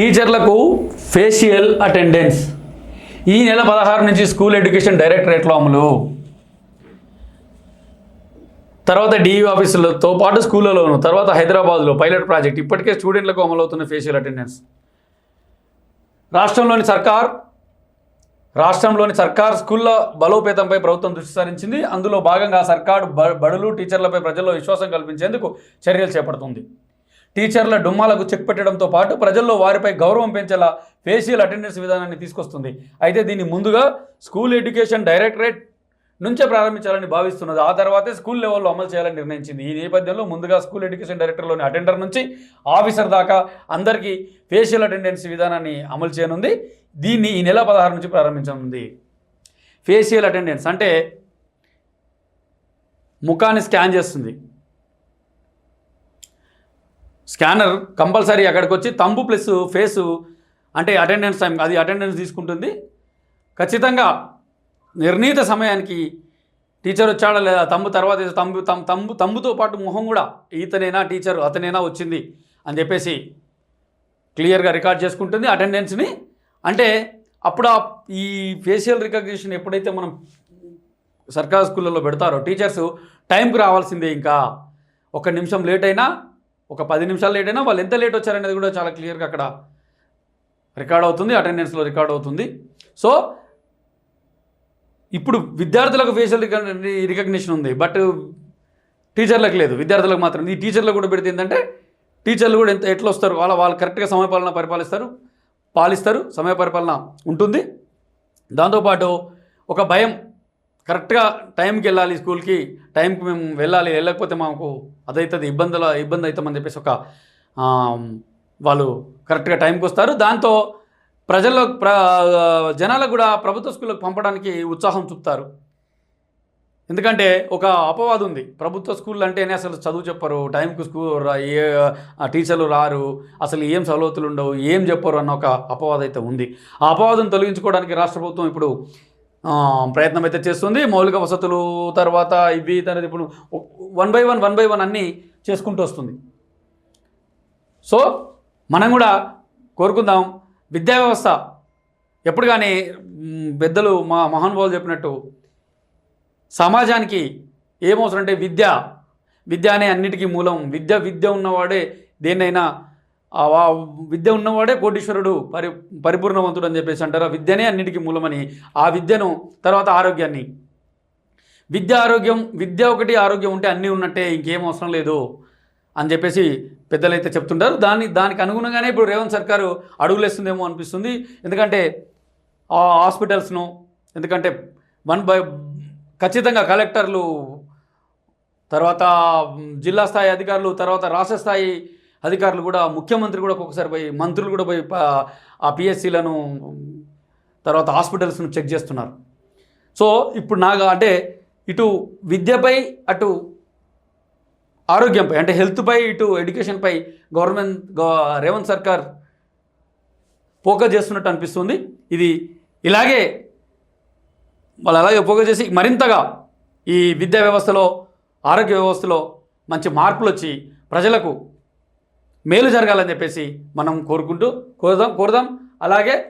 టీచర్లకు facial attendance. ఈ నెల పదహారు నుంచి స్కూల్ ఎడ్యుకేషన్ డైరెక్టరేట్లో అమలు. తర్వాత డిఈ ఆఫీసులతో పాటు స్కూళ్ళలోను తర్వాత హైదరాబాద్లో పైలట్ ప్రాజెక్ట్. ఇప్పటికే స్టూడెంట్లకు అమలవుతున్న ఫేషియల్ అటెండెన్స్. రాష్ట్రంలోని సర్కార్ రాష్ట్రంలోని సర్కార్ స్కూళ్ళ బలోపేతంపై ప్రభుత్వం దృష్టి సారించింది. అందులో భాగంగా సర్కారు బడులు టీచర్లపై ప్రజల్లో విశ్వాసం కల్పించేందుకు చర్యలు చేపడుతుంది. టీచర్ల డుమ్మాలకు చెక్ పెట్టడంతో పాటు ప్రజల్లో వారిపై గౌరవం పెంచేలా ఫేషియల్ అటెండెన్స్ విధానాన్ని తీసుకొస్తుంది. అయితే దీన్ని ముందుగా స్కూల్ ఎడ్యుకేషన్ డైరెక్టరేట్ నుంచే ప్రారంభించాలని భావిస్తున్నది. ఆ తర్వాతే స్కూల్ లెవెల్లో అమలు చేయాలని నిర్ణయించింది. ఈ నేపథ్యంలో ముందుగా స్కూల్ ఎడ్యుకేషన్ డైరెక్టర్లోని అటెండర్ నుంచి ఆఫీసర్ దాకా అందరికీ ఫేషియల్ అటెండెన్స్ విధానాన్ని అమలు చేయనుంది. దీన్ని ఈ నెల పదహారు నుంచి ప్రారంభించనుంది. ఫేషియల్ అటెండెన్స్ అంటే ముఖాన్ని స్కాన్ చేస్తుంది. స్కానర్ కంపల్సరీ అక్కడికి వచ్చి తంబు ప్లస్ ఫేసు అంటే అటెండెన్స్ టైం అది అటెండెన్స్ తీసుకుంటుంది. ఖచ్చితంగా నిర్ణీత సమయానికి టీచర్ వచ్చాడా లేదా తమ్ము తర్వాత తమ్ము తమ్ తమ్ము తమ్ముతో పాటు మొహం కూడా ఈతనైనా టీచర్ అతనేనా వచ్చింది అని చెప్పేసి క్లియర్గా రికార్డ్ చేసుకుంటుంది అటెండెన్స్ని. అంటే అప్పుడు ఈ ఫేషియల్ రికగ్నిషన్ ఎప్పుడైతే మనం సర్కార్ స్కూళ్ళలో పెడతారో టీచర్స్ టైంకి రావాల్సిందే ఇంకా. ఒక నిమిషం లేట్ అయినా ఒక పది నిమిషాలు లేట్ అయినా వాళ్ళు ఎంత లేట్ వచ్చారనేది కూడా చాలా క్లియర్గా అక్కడ రికార్డ్ అవుతుంది అటెండెన్స్లో రికార్డ్ అవుతుంది. సో ఇప్పుడు విద్యార్థులకు ఫేషియల్ రికగ్నిషన్ ఉంది బట్ టీచర్లకు లేదు విద్యార్థులకు మాత్రం. ఈ టీచర్లకు కూడా పెడితే ఏంటంటే టీచర్లు కూడా ఎంత ఎట్లా వస్తారు? వాళ్ళ వాళ్ళు కరెక్ట్గా సమయపాలన పరిపాలిస్తారు పాలిస్తారు సమయ పరిపాలన ఉంటుంది. దాంతోపాటు ఒక భయం కరెక్ట్గా టైంకి వెళ్ళాలి స్కూల్కి టైంకి మేము వెళ్ళాలి వెళ్ళకపోతే మాకు అదవుతుంది ఇబ్బందుల ఇబ్బంది అవుతామని చెప్పేసి ఒక వాళ్ళు కరెక్ట్గా టైంకి వస్తారు. దాంతో ప్రజల్లో ప్ర జనాలకు కూడా ప్రభుత్వ స్కూళ్ళకు పంపడానికి ఉత్సాహం చూపుతారు. ఎందుకంటే ఒక అపవాదం ఉంది. ప్రభుత్వ స్కూల్ అంటేనే అసలు చదువు చెప్పరు టైంకి స్కూల్ ఏ టీచర్లు రారు అసలు ఏం సవలతులు ఉండవు ఏం చెప్పరు అన్న ఒక అపవాదం అయితే ఉంది. ఆ అపవాదం తొలగించుకోవడానికి రాష్ట్ర ప్రభుత్వం ఇప్పుడు ప్రయత్నం అయితే చేస్తుంది. మౌలిక వసతులు తర్వాత ఇవి తనది ఇప్పుడు one by one one by one అన్నీ చేసుకుంటూ వస్తుంది. సో మనం కూడా కోరుకుందాం. విద్యా వ్యవస్థ ఎప్పుడు కానీ పెద్దలు మా మహానుభావులు చెప్పినట్టు సమాజానికి ఏమవసరం అంటే విద్య. విద్య అనే అన్నిటికీ మూలం. విద్య విద్య ఉన్నవాడే దేన్నైనా విద్య ఉన్నవాడే కోటీశ్వరుడు పరి పరిపూర్ణవంతుడు అని చెప్పేసి అంటారు. ఆ విద్యనే అన్నిటికీ మూలమని. ఆ విద్యను తర్వాత ఆరోగ్యాన్ని. విద్య ఆరోగ్యం విద్య ఒకటి ఆరోగ్యం ఉంటే అన్నీ ఉన్నట్టే ఇంకేం అవసరం లేదు అని చెప్పేసి పెద్దలైతే చెప్తుంటారు. దాని దానికి అనుగుణంగానే ఇప్పుడు రేవంత్ సర్కారు అడుగులేస్తుందేమో అనిపిస్తుంది. ఎందుకంటే హాస్పిటల్స్ను ఎందుకంటే వన్ బై ఖచ్చితంగా కలెక్టర్లు తర్వాత జిల్లా స్థాయి అధికారులు తర్వాత రాష్ట్ర స్థాయి అధికారులు కూడా ముఖ్యమంత్రి కూడా ఒక్కొక్కసారి పోయి మంత్రులు కూడా పోయి ఆ పిఎస్సీలను తర్వాత హాస్పిటల్స్ను చెక్ చేస్తున్నారు. సో ఇప్పుడు నాకు అంటే ఇటు విద్యపై అటు ఆరోగ్యంపై అంటే హెల్త్పై ఇటు ఎడ్యుకేషన్పై గవర్నమెంట్ రేవంత్ సర్కార్ ఫోకస్ చేస్తున్నట్టు అనిపిస్తుంది. ఇది ఇలాగే వాళ్ళు అలాగే ఫోకస్ చేసి మరింతగా ఈ విద్యా వ్యవస్థలో ఆరోగ్య వ్యవస్థలో మంచి మార్పులు వచ్చి ప్రజలకు మేలు జరగాలని చెప్పేసి మనం కోరుకుంటూ కోరుదాం కోరుదాం. అలాగే